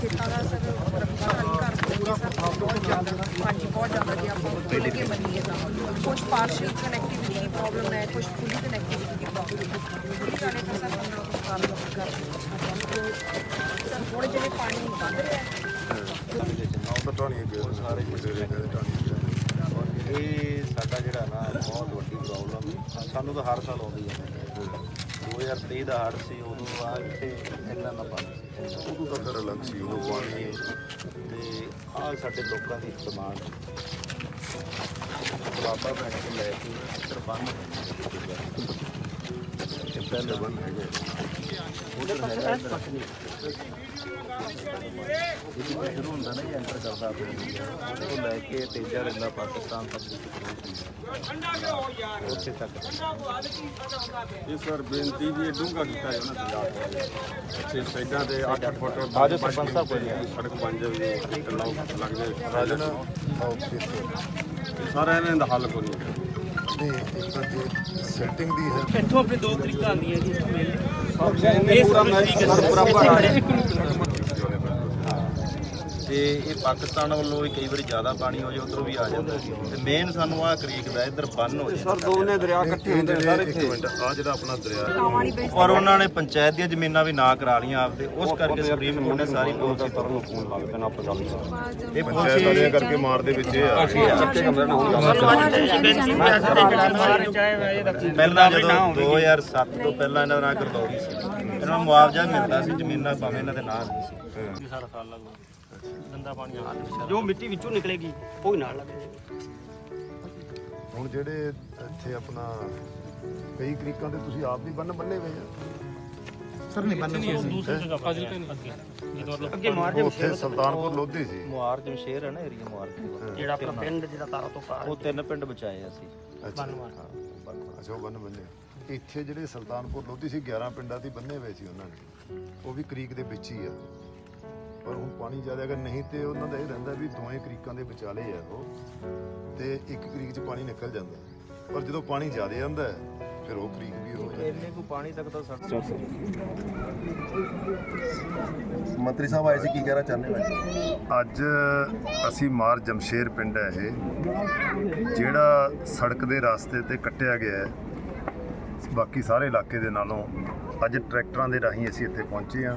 ਖੇਤਾਂ ਦਾ ਸਰ ਰਫਤਾਰੀ ਕਰਦੇ ਸਰ ਬਹੁਤ ਜ਼ਿਆਦਾ ਹਾਂਜੀ ਬਹੁਤ ਜ਼ਿਆਦਾ ਜੇ ਆਪਾਂ ਉੱਤੇ ਲੱਗੇ ਮੰਨੀਏ ਤਾਂ ਕੁਝ ਪਾਰਸ਼ਲ ਕਨੈਕਟੀਵਿਟੀ ਦੀ ਪ੍ਰੋਬਲਮ ਹੈ ਕੁਝ ਫੁੱਲੀ ਕਨੈਕਟੀਵਿਟੀ ਦੀ ਪ੍ਰੋਬਲਮ ਹੈ। ਫੁੱਲੀ ਵਾਲੇ ਤਾਂ ਸਰ ਉਹਨਾਂ ਨੂੰ ਕਰ ਲਓ ਕਰ ਸਰ ਹੁਣ ਜਿਹੜੇ ਪਾਣੀ ਵੱਧ ਰਿਹਾ ਹੈ। ਆਉਂ ਤਾਂ ਟਾਣੀ ਗਏ ਸਾਰੇ ਜਿਹੜੇ ਕਹਿੰਦੇ ਟਾਣੀ ਇਹ ਸਾਡਾ ਜਿਹੜਾ ਨਾ ਬਹੁਤ ਵੱਡੀ ਪ੍ਰੋਬਲਮ ਹੈ। ਸਾਨੂੰ ਤਾਂ ਹਰ ਸਾਲ ਆਉਂਦੀ ਹੈ। 2023 ਦਾ ਹੜ੍ਹ ਸੀ ਉਦੋਂ ਆ ਇੱਥੇ ਇੰਨਾ ਨਾ ਪਾਣੀ ਸੀ। ਉਦੋਂ ਤਾਂ ਫਿਰ ਅਲੱਗ ਸੀ ਉਦੋਂ ਪਾਣੀ ਤੇ ਆ ਸਾਡੇ ਲੋਕਾਂ ਦੀ ਡਿਮਾਂਡ ਬਾਬਾ ਬਣ ਕੇ ਲੈ ਕੇ ਸਰਬੰਧ ਇਹ ਪਹਿਲੇ ਬਣ ਹੈਗੇ ਉਧਰ ਹੈਗਾ ਇੱਧਰ ਇਹ ਸ਼ੁਰੂ ਹੁੰਦਾ ਨਾ ਜੀ ਐਂਟਰ ਕਰਦਾ ਆਪਣੇ ਉਹ ਤੋਂ ਲੈ ਕੇ ਤੇਜਾ ਰਹਿੰਦਾ ਪਾਕਿਸਤਾਨ ਤੱਕ ਦੀ ਉੱਥੇ ਤੱਕ ਇਹ ਸਰ ਬੇਨਤੀ ਵੀ ਇਹ ਡੂੰਘਾ ਕੀਤਾ ਹੈ ਉਹਨਾਂ ਪੰਜਾਬ ਇੱਥੇ ਸਾਈਡਾਂ ਤੇ 8 ਫੁੱਟ ਆ ਜਾਓ ਸਰਪੰਚ ਸਾਹਿਬ ਕੋਲ। ਜੀ। ਸੜਕ ਬਣ ਜਾਵੇ ਇੱਕ ਲੋਕ ਲੱਗ ਜਾਏ। ਰਾਜਨ ਸਾਰਾ ਇਹਨਾਂ ਦਾ ਹੱਲ ਕੋਈ ਨਹੀਂ। ਨਹੀਂ ਇੱਕ ਤਾਂ ਜੇ ਸੈਟਿੰਗ ਦੀ ਹੈ। ਇੱਥੋਂ ਆਪਣੇ ਦੋ ਤਰੀਕਾ ਆਉਂਦੀਆਂ ਜੀ ਇੱਥੋਂ ਮਿਲ। ਇਹ ਪੂਰਾ ਸਰ ਬਰਾਬਰ ਆ ਤੇ ਇਹ ਪਾਕਿਸਤਾਨ ਵੱਲੋਂ ਵੀ ਕਈ ਵਾਰੀ ਜ਼ਿਆਦਾ ਪਾਣੀ ਹੋ ਜਾਏ ਉਧਰੋਂ ਵੀ ਆ ਜਾਂਦਾ। ਤੇ ਮੇਨ ਸਾਨੂੰ ਆ ਕਰੀਕ ਦਾ ਇੱਧਰ ਬੰਨ ਹੋ ਜਾਏ ਦੋਨੇ ਦਰਿਆ ਇਕੱਠੇ ਹੁੰਦੇ ਨੇ ਸਾਰੇ ਇੱਥੇ ਮਿੰਟ ਆ ਜਿਹੜਾ ਆਪਣਾ ਦਰਿਆ ਔਰ ਉਹਨਾਂ ਨੇ ਪੰਚਾਇਤ ਦੀਆਂ ਜ਼ਮੀਨਾਂ ਵੀ ਨਾ ਕਰਾ ਲੀਆਂ ਆਪਦੇ ਉਸ ਕਰਕੇ ਸੁਪਰੀਮ ਕੋਰਟ ਨੇ ਸਾਰੀ ਪਾਲਿਸੀ ਨੂੰ ਫੋਨ ਲੱਗਦੇ ਨੇ ਆਪਾਂ ਗੱਲ ਇਹ ਪੰਚਾਇਤ ਪਾਲਿਸੀ ਵਾਲਿਆਂ ਕਰਕੇ ਮਾਰਦੇ ਵਿੱਚ ਇਹ ਆ। ਪਹਿਲਾਂ ਜਦੋਂ 2007 ਤੋਂ ਪਹਿਲਾਂ ਇਹਨਾਂ ਦਾ ਨਾਂ ਗਰਦੌਰੀ ਸੀ। ਇਹਨਾਂ ਨੂੰ ਮੁਆਵਜ਼ਾ ਮਿਲਦਾ ਸੀ ਜ਼ਮੀਨਾਂ ਭਾਵੇਂ ਇਹਨਾਂ ਦੇ ਨਾਂ ਸੀ। ਸਾਰਾ ਸਾਲ ਲੱਗੂ ਗੰਦਾ ਪਾਣੀ ਆ। ਜੋ ਮਿੱਟੀ ਵਿੱਚੋਂ ਨਿਕਲੇਗੀ ਉਹ ਹੀ ਨਾਲ ਲੱਗੇ ਹੁਣ ਜਿਹੜੇ ਇੱਥੇ ਆਪਣਾ ਕਈ ਕਰੀਕਾਂ ਤੇ ਤੁਸੀਂ ਆਪ ਵੀ ਬੰਨ ਬੰਨੇ ਹੋਏ ਆ। ਦੂਸਰੀ ਜਗ੍ਹਾ ਫਾਜ਼ਿਲਕਾ ਅੱਗੇ ਜਦੋਂ ਅੱਗੇ ਮਾਰ ਉੱਥੇ ਸੁਲਤਾਨਪੁਰ ਲੋਧੀ ਸੀ। ਮੁਆਰ ਜਮਸ਼ੇਰ ਹੈ ਨਾ ਏਰੀਆ ਮੁਆਰ ਦੇ ਜਿਹੜਾ ਆਪਣਾ ਪਿੰਡ ਜਿਹੜਾ ਤਾਰਾ ਤੋਂ ਪਾਰ ਉਹ ਤਿੰਨ ਪਿੰਡ ਬਚਾਏ ਅਸੀਂ। ਅੱਛਾ। ਅੱਛਾ ਬੰਨ ਬੰਨੇ ਇੱਥੇ ਜਿਹੜੇ ਸੁਲਤਾਨਪੁਰ ਲੋਧੀ ਸੀ 11 ਪਿੰਡਾਂ ਦੀ ਬੰਨੇ ਹੋਏ ਸੀ ਉਹਨਾਂ ਨੇ। ਉਹ ਵੀ ਕਰੀਕ ਦੇ ਵਿੱਚ ਹੀ ਆ। ਪਰ ਹੁਣ ਪਾਣੀ ਜ਼ਿਆਦਾ ਅਗਰ ਨਹੀਂ ਤੇ ਉਹਨਾਂ ਦਾ ਇਹ ਰਹਿੰਦਾ ਵੀ ਦੋਵੇਂ ਕਰੀਕਾਂ ਦੇ ਵਿਚਾਲੇ ਆ ਉਹ ਤੇ ਇੱਕ ਕਰੀਕ 'ਚ ਪਾਣੀ ਨਿਕਲ ਜਾਂਦਾ ਪਰ ਜਦੋਂ ਪਾਣੀ ਜ਼ਿਆਦਾ ਆਉਂਦਾ ਹੈ, ਫਿਰ ਉਹ ਕਰੀਕ ਵੀ ਹੋ ਜਾਂਦੀ ਇੰਨੇ ਕੋ ਪਾਣੀ ਤੱਕ ਤਾਂ ਸੜ ਮੰਤਰੀ ਸਾਹਿਬ ਆਏ ਸੀ ਕੀ ਕਹਿਣਾ ਚਾਹੁੰਦੇ ਹੋ ਅੱਜ ਅਸੀਂ ਮਾਰ ਜਮਸ਼ੇਰ ਪਿੰਡ ਹੈ ਇਹ ਜਿਹੜਾ ਸੜਕ ਦੇ ਰਸਤੇ ਤੇ ਕੱਟਿਆ ਗਿਆ ਹੈ। ਬਾਕੀ ਸਾਰੇ ਇਲਾਕੇ ਦੇ ਨਾਲੋਂ ਅੱਜ ਟਰੈਕਟਰਾਂ ਦੇ ਰਾਹੀਂ ਅਸੀਂ ਇੱਥੇ ਪਹੁੰਚੇ ਹਾਂ।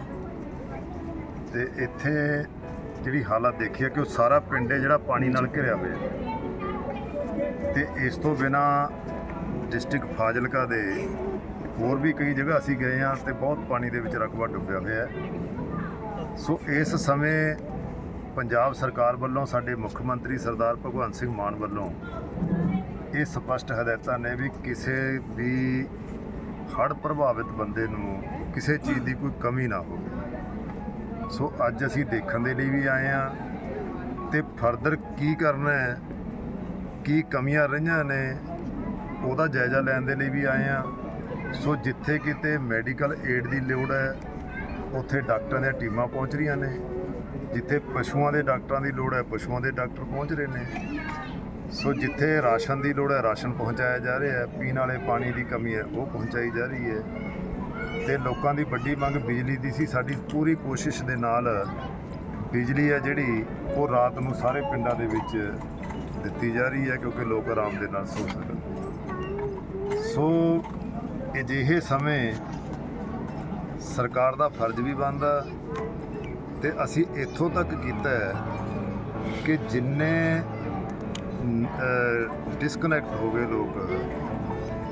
ਤੇ ਇੱਥੇ ਜਿਹੜੀ ਹਾਲਤ ਦੇਖੀ ਹੈ ਕਿ ਉਹ ਸਾਰਾ ਪਿੰਡ ਹੈ ਜਿਹੜਾ ਪਾਣੀ ਨਾਲ ਘਿਰਿਆ ਹੋਇਆ ਹੈ। ਤੇ ਇਸ ਤੋਂ ਬਿਨਾ ਡਿਸਟ੍ਰਿਕਟ ਫਾਜ਼ਿਲਕਾ ਦੇ ਹੋਰ ਵੀ ਕਈ ਜਗ੍ਹਾ ਅਸੀਂ ਗਏ ਹਾਂ ਤੇ ਬਹੁਤ ਪਾਣੀ ਦੇ ਵਿੱਚ ਰਕਬਾ ਡੁੱਬਿਆ ਹੋਇਆ ਹੈ। ਸੋ ਇਸ ਸਮੇਂ ਪੰਜਾਬ ਸਰਕਾਰ ਵੱਲੋਂ ਸਾਡੇ ਮੁੱਖ ਮੰਤਰੀ ਸਰਦਾਰ ਭਗਵੰਤ ਸਿੰਘ ਮਾਨ ਵੱਲੋਂ ਇਹ ਸਪਸ਼ਟ ਹਦਾਇਤਾਂ ਨੇ ਵੀ ਕਿਸੇ ਵੀ ਹੜ੍ਹ ਪ੍ਰਭਾਵਿਤ ਬੰਦੇ ਨੂੰ ਕਿਸੇ ਚੀਜ਼ ਦੀ ਕੋਈ ਕਮੀ ਨਾ ਹੋਵੇ। ਸੋ ਅੱਜ ਅਸੀਂ ਦੇਖਣ ਦੇ ਲਈ ਵੀ ਆਏ ਆ ਤੇ ਫਰਦਰ ਕੀ ਕਰਨਾ ਹੈ, ਕੀ ਕਮੀਆਂ ਰਹੀਆਂ ਨੇ, ਉਹਦਾ ਜਾਇਜ਼ਾ ਲੈਣ ਦੇ ਲਈ ਵੀ ਆਏ ਆ ਸੋ ਜਿੱਥੇ ਕਿਤੇ ਮੈਡੀਕਲ ਏਡ ਦੀ ਲੋੜ ਹੈ, ਉੱਥੇ ਡਾਕਟਰਾਂ ਦੀਆਂ ਟੀਮਾਂ ਪਹੁੰਚ ਰਹੀਆਂ ਨੇ। ਜਿੱਥੇ ਪਸ਼ੂਆਂ ਦੇ ਡਾਕਟਰਾਂ ਦੀ ਲੋੜ ਹੈ, ਪਸ਼ੂਆਂ ਦੇ ਡਾਕਟਰ ਪਹੁੰਚ ਰਹੇ ਨੇ। ਸੋ ਜਿੱਥੇ ਰਾਸ਼ਨ ਦੀ ਲੋੜ ਹੈ, ਰਾਸ਼ਨ ਪਹੁੰਚਾਇਆ ਜਾ ਰਿਹਾ ਹੈ, ਪੀਣ ਵਾਲੇ ਪਾਣੀ ਦੀ ਕਮੀ ਹੈ, ਉਹ ਪਹੁੰਚਾਈ ਜਾ ਰਹੀ ਹੈ। ਤੇ ਲੋਕਾਂ ਦੀ ਵੱਡੀ ਮੰਗ ਬਿਜਲੀ ਦੀ ਸੀ। ਸਾਡੀ ਪੂਰੀ ਕੋਸ਼ਿਸ਼ ਦੇ ਨਾਲ ਬਿਜਲੀ ਹੈ ਜਿਹੜੀ ਉਹ ਰਾਤ ਨੂੰ ਸਾਰੇ ਪਿੰਡਾਂ ਦੇ ਵਿੱਚ ਦਿੱਤੀ ਜਾ ਰਹੀ ਹੈ ਕਿਉਂਕਿ ਲੋਕ ਆਰਾਮ ਦੇ ਨਾਲ ਸੋ ਸਕਣ। ਸੋ ਅਜਿਹੇ ਸਮੇਂ ਸਰਕਾਰ ਦਾ ਫਰਜ਼ ਵੀ ਬਣਦਾ ਤੇ ਅਸੀਂ ਇੱਥੋਂ ਤੱਕ ਕੀਤਾ ਹੈ ਕਿ ਜਿੰਨੇ ਡਿਸਕਨੈਕਟ ਹੋ ਗਏ ਲੋਕ,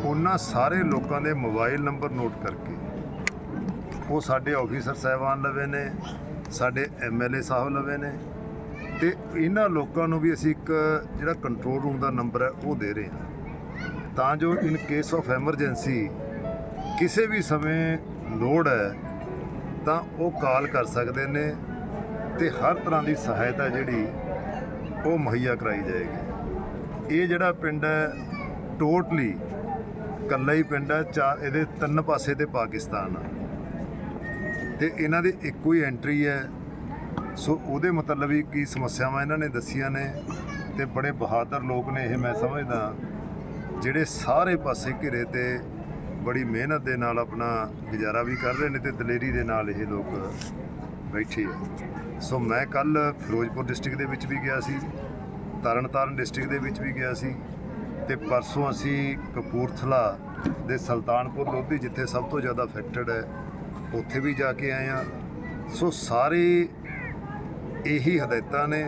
ਉਹਨਾਂ ਸਾਰੇ ਲੋਕਾਂ ਦੇ ਮੋਬਾਈਲ ਨੰਬਰ ਨੋਟ ਕਰਕੇ ਉਹ ਸਾਡੇ ਆਫੀਸਰ ਸਾਹਿਬਾਨ ਲਵੇ ਨੇ, ਸਾਡੇ ਐਮਐਲਏ ਸਾਹਿਬ ਲਵੇ ਨੇ ਤੇ ਇਹਨਾਂ ਲੋਕਾਂ ਨੂੰ ਵੀ ਅਸੀਂ ਇੱਕ ਜਿਹੜਾ ਕੰਟਰੋਲ ਰੂਮ ਦਾ ਨੰਬਰ ਹੈ, ਉਹ ਦੇ ਰਹੇ ਹਾਂ। ਤਾਂ ਜੋ ਇਨ ਕੇਸ ਆਫ ਐਮਰਜੈਂਸੀ ਕਿਸੇ ਵੀ ਸਮੇਂ ਲੋੜ ਹੈ, ਤਾਂ ਉਹ ਕਾਲ ਕਰ ਸਕਦੇ ਨੇ ਤੇ ਹਰ ਤਰ੍ਹਾਂ ਦੀ ਸਹਾਇਤਾ ਜਿਹੜੀ ਉਹ ਮੁਹੱਈਆ ਕਰਾਈ ਜਾਏਗੀ। ਇਹ ਜਿਹੜਾ ਪਿੰਡ ਹੈ ਟੋਟਲੀ ਕੱਲਾ ਹੀ ਪਿੰਡ ਹੈ, ਚਾਰ, ਇਹਦੇ ਤਿੰਨ ਪਾਸੇ ਤੇ ਪਾਕਿਸਤਾਨ ਆ। ਤੇ ਇਹਨਾਂ ਦੀ ਇੱਕੋ ਹੀ ਐਂਟਰੀ ਹੈ। ਸੋ ਉਹਦੇ ਮਤਲਬ ਹੀ ਕੀ ਸਮੱਸਿਆਵਾਂ ਇਹਨਾਂ ਨੇ ਦੱਸੀਆਂ ਨੇ ਤੇ ਬੜੇ ਬਹਾਦਰ ਲੋਕ ਨੇ ਇਹ ਮੈਂ ਸਮਝਦਾ। ਜਿਹੜੇ ਸਾਰੇ ਪਾਸੇ ਘਿਰੇ ਤੇ ਬੜੀ ਮਿਹਨਤ ਦੇ ਨਾਲ ਆਪਣਾ ਗੁਜ਼ਾਰਾ ਵੀ ਕਰ ਰਹੇ ਨੇ ਤੇ ਦਲੇਰੀ ਦੇ ਨਾਲ ਇਹ ਲੋਕ ਬੈਠੇ ਆ। ਸੋ ਮੈਂ ਕੱਲ ਫਿਰੋਜ਼ਪੁਰ ਡਿਸਟ੍ਰਿਕਟ ਦੇ ਵਿੱਚ ਵੀ ਗਿਆ ਸੀ, ਤਰਨਤਾਰਨ ਡਿਸਟ੍ਰਿਕਟ ਦੇ ਵਿੱਚ ਵੀ ਗਿਆ ਸੀ ਤੇ ਪਰਸੋਂ ਅਸੀਂ ਕਪੂਰਥਲਾ ਦੇ ਸੁਲਤਾਨਪੁਰ ਲੋਧੀ ਜਿੱਥੇ ਸਭ ਤੋਂ ਜ਼ਿਆਦਾ ਅਫੈਕਟਡ ਹੈ। ਉੱਥੇ ਵੀ ਜਾ ਕੇ ਆਏ ਆ ਸੋ ਸਾਰੇ ਇਹੀ ਹਦਾਇਤਾਂ ਨੇ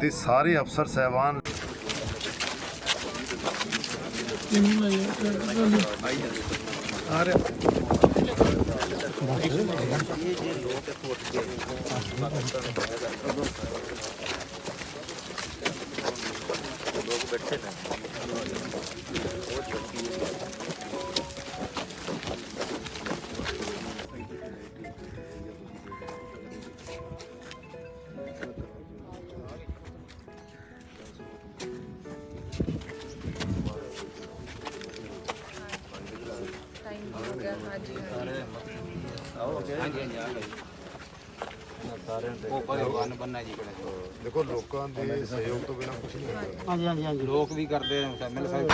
ਤੇ ਸਾਰੇ ਅਫਸਰ ਸਹਿਬਾਨ ਟਾਈਮ ਦੇਖੋ ਲੋਕਾਂ ਦੇ ਸਹਿਯੋਗ ਤੋਂ ਬਿਨਾਂ ਕੁਝ ਨਹੀਂ ਹੁੰਦਾ। ਲੋਕ ਵੀ ਕਰਦੇ ਨੇ ਐਮਐਲਏ ਸਾਹਿਬ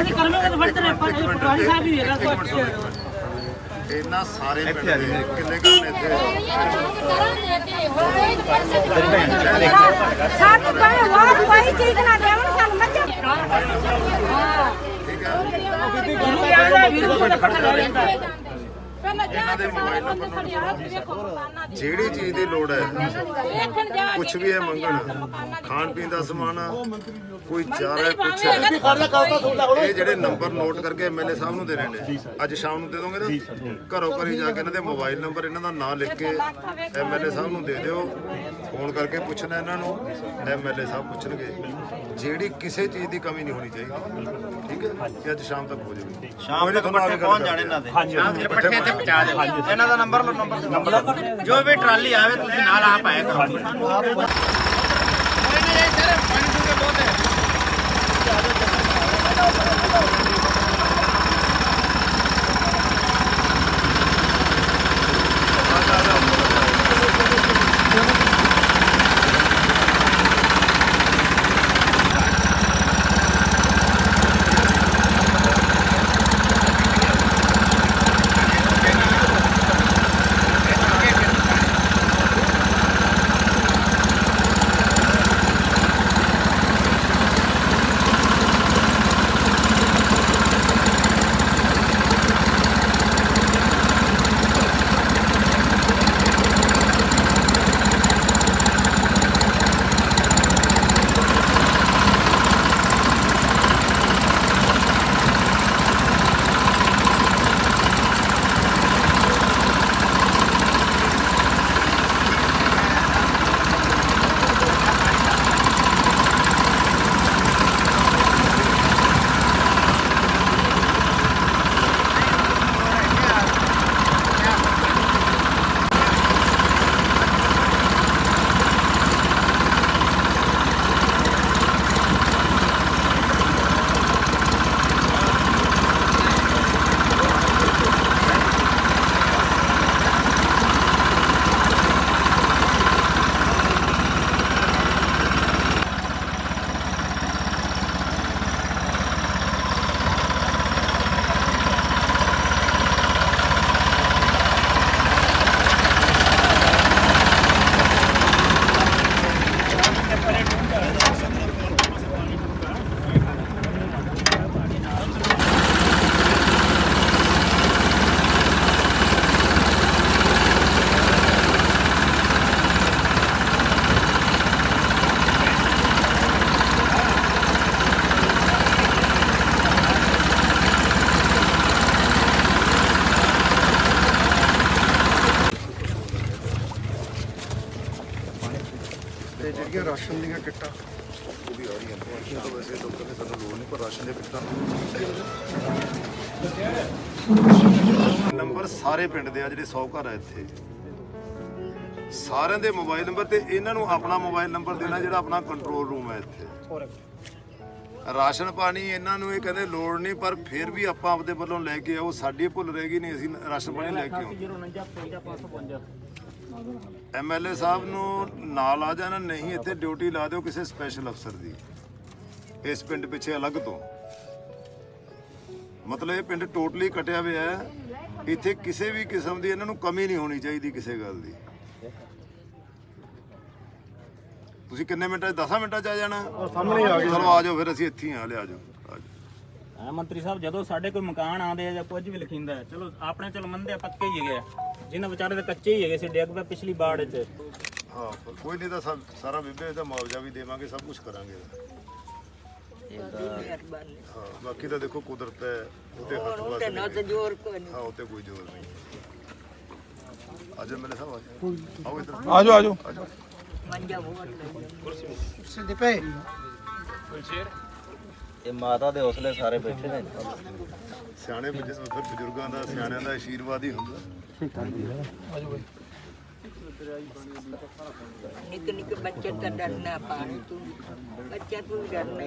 ਅਸੀਂ ਕਰਮੇ ਦੇ ਫੜਦੇ ਨੇ ਪਟਵਾਰੀ ਸਾਹਿਬ ਵੀ ਹੈਗਾ ਕੋਈ ਇਹਨਾਂ ਸਾਰੇ ਪਿੰਡ ਦੇ ਕਿੰਨੇ ਘਰ ਨੇ ਇੱਥੇ ਸਾਨੂੰ ਕਹੇ ਵਾਹ ਭਾਈ ਚੀਜ਼ ਨਾ ਦੇਵਣ ਸਾਨੂੰ ਮੱਝਾਂ ਉਹਨੂੰ ਕਹਿੰਦਾ ਵੀਰ ਕੋਲ ਤਾਂ ਪੱਕਾ ਜਿਹੜੀ ਚੀਜ਼ ਦੀ ਲੋੜ ਹੈ। ਕੁਝ ਵੀ ਹੈ ਮੰਗਣ। ਖਾਣ ਪੀਣ ਦਾ ਸਮਾਨ ਆ ਕੋਈ ਚਾਰਾ ਹੈ ਕੁਛ ਹੈ। ਇਹ ਜਿਹੜੇ ਨੰਬਰ ਨੋਟ ਕਰਕੇ ਐਮਐਲਏ ਸਾਹਿਬ ਨੂੰ ਦੇ ਰਹੇ ਨੇ। ਅੱਜ ਸ਼ਾਮ ਨੂੰ ਦੇ ਦੋਗੇ ਨਾ? ਘਰੋਂ ਘਰੀ ਜਾ ਕੇ ਇਹਨਾਂ ਦੇ ਮੋਬਾਈਲ ਨੰਬਰ ਇਹਨਾਂ ਦਾ ਨਾਂ ਲਿਖ ਕੇ ਐਮਐਲਏ ਸਾਹਿਬ ਨੂੰ ਦੇ ਦਿਓ। ਫੋਨ ਕਰਕੇ ਪੁੱਛਣਾ ਇਹਨਾਂ ਨੂੰ। ਐਮਐਲਏ ਸਾਹਿਬ ਪੁੱਛਣਗੇ। ਜਿਹੜੀ ਕਿਸੇ ਚੀਜ਼ ਦੀ ਕਮੀ ਨਹੀਂ ਹੋਣੀ ਚਾਹੀਦੀ। ਠੀਕ ਹੈ? ਇਹ ਅੱਜ ਸ਼ਾਮ ਤੱਕ ਹੋ ਜਾਵੇ ਸ਼ਾਮ ਤੱਕ ਪੱਠੇ ਪਹੁੰਚ ਜਾਣੇ ਇਹਨਾਂ ਦੇ। ਸ਼ਾਮ ਦੇ ਪੱਠੇ ਤੇ ਪਹੁੰਚਾ ਦਿਓ ਇਹਨਾਂ ਦਾ ਨੰਬਰ ਲਓ, ਨੰਬਰ ਜੋ ਵੀ ਟਰਾਲੀ ਆਵੇ, ਤੁਸੀਂ ਨਾਲ ਆਪ ਆਇਆ ਕਰੋ। ਕਿੱਟਾਂ? ਉਹ ਵੀ ਆ ਰਹੀਆਂ ਨੇ ਬਾਕੀਆਂ ਤਾਂ ਵੈਸੇ ਲੋਕਾਂ ਦੇ ਸਾਨੂੰ ਲੋੜ ਨਹੀਂ ਪਰ ਰਾਸ਼ਨ ਦੀਆਂ ਕਿੱਟਾਂ ਨੰਬਰ ਸਾਰੇ ਪਿੰਡ ਦੇ ਆ ਜਿਹੜੇ 100 ਘਰ ਆ ਇੱਥੇ। ਸਾਰਿਆਂ ਦੇ ਮੋਬਾਈਲ ਨੰਬਰ ਤੇ ਇਹਨਾਂ ਨੂੰ ਆਪਣਾ ਮੋਬਾਈਲ ਨੰਬਰ ਦੇਣਾ ਜਿਹੜਾ ਆਪਣਾ ਕੰਟਰੋਲ ਰੂਮ ਹੈ ਇੱਥੇ। ਰਾਸ਼ਨ ਪਾਣੀ ਇਹਨਾਂ ਨੂੰ ਇਹ ਕਹਿੰਦੇ ਲੋੜ ਨਹੀਂ, ਪਰ ਫਿਰ ਵੀ ਆਪਾਂ ਆਪਦੇ ਵੱਲੋਂ ਲੈ ਕੇ ਆਓ, ਸਾਡੀ ਭੁੱਲ ਰਹੇਗੀ ਨਹੀਂ, ਅਸੀਂ ਰਾਸ਼ਨ ਪਾਣੀ ਲੈ ਕੇ ਆਓ। ਐਮਐਲਏ ਸਾਹਿਬ ਨੂੰ ਨਾਲ ਆ ਜਾਣਾ ਨਹੀਂ ਇੱਥੇ ਡਿਊਟੀ ਲਾ ਦਿਓ ਕਿਸੇ ਸਪੈਸ਼ਲ ਅਫਸਰ ਦੀ। ਇਸ ਪਿੰਡ ਪਿੱਛੇ ਅਲੱਗ ਤੋਂ। ਮਤਲਬ ਇਹ ਪਿੰਡ ਟੋਟਲੀ ਕਟਿਆ ਹੋਇਆ ਹੈ। ਇੱਥੇ ਕਿਸੇ ਵੀ ਕਿਸਮ ਦੀ ਇਹਨਾਂ ਨੂੰ ਕਮੀ ਨਹੀਂ ਹੋਣੀ ਚਾਹੀਦੀ ਕਿਸੇ ਗੱਲ ਦੀ। ਤੁਸੀਂ ਕਿੰਨੇ ਮਿੰਟਾਂ 'ਚ 10 ਮਿੰਟਾਂ 'ਚ ਆ ਜਾਣਾ? ਸਾਹਮਣੇ ਆ ਗਏ ਚਲੋ ਆ ਜਾਓ ਫਿਰ ਅਸੀਂ ਇੱਥੇ ਹੀ ਆ ਲਿਆ ਜਾਓ ਆ ਜਾਓ। ਹਾਂ ਮੰਤਰੀ ਸਾਹਿਬ ਜਦੋਂ ਸਾਡੇ ਕੋਈ ਮਕਾਨ ਆਉਂਦੇ ਆ ਜਾਂ ਕੁਝ ਵੀ ਲਿਖਿੰਦਾ ਚਲੋ ਆਪਣੇ ਚਲੋ ਮੰਦੇ ਆ ਪੱਕੇ ਹੀ ਹੈਗੇ ਆ। ਜਿਨ੍ਹਾਂ ਵਿਚਾਰੇ ਦੇ ਕੱਚੇ ਹੀ ਹੈਗੇ ਸੀ ਡਿੱਗ ਪਏ ਪਿਛਲੀ ਬਾੜ 'ਚ ਹਾਂ ਕੋਈ ਨਹੀਂ ਤਾਂ ਸਭ ਸਾਰਾ ਵਿਭੇ ਦਾ ਮੁਆਵਜ਼ਾ ਵੀ ਦੇਵਾਂਗੇ ਸਭ ਕੁਝ ਕਰਾਂਗੇ। ਹਾਂ ਬਾਕੀ ਤਾਂ ਦੇਖੋ ਕੁਦਰਤ ਹੈ ਉਹਦੇ ਹੱਥ ਵਾਸਤੇ ਤੇ ਹਾਂ। ਉੱਤੇ ਕੋਈ ਜ਼ੋਰ ਨਹੀਂ ਆਜੋ ਮੇਰੇ ਸਾਹਿਬ ਆਜੋ ਆਓ ਇੱਧਰ। ਆਜੋ ਆਜੋ ਆਜੋ ਇਹ ਮਾਤਾ ਦੇ ਹੌਸਲੇ ਸਾਰੇ ਬੈਠੇ ਨੇ। ਸਿਆਣੇ ਬਜ਼ੁ- ਫਿਰ ਬਜ਼ੁਰਗਾਂ ਦਾ ਸਿਆਣਿਆਂ ਦਾ ਆਸ਼ੀਰਵਾਦ ਹੀ ਹੁੰਦਾ। ਨਿੱਕੇ ਨਿੱਕੇ ਬੱਚੇ ਤਾਂ ਡਰਨਾ ਪਾਣੀ ਤੋਂ। ਬੱਚਾ ਤੂੰ ਡਰਨਾ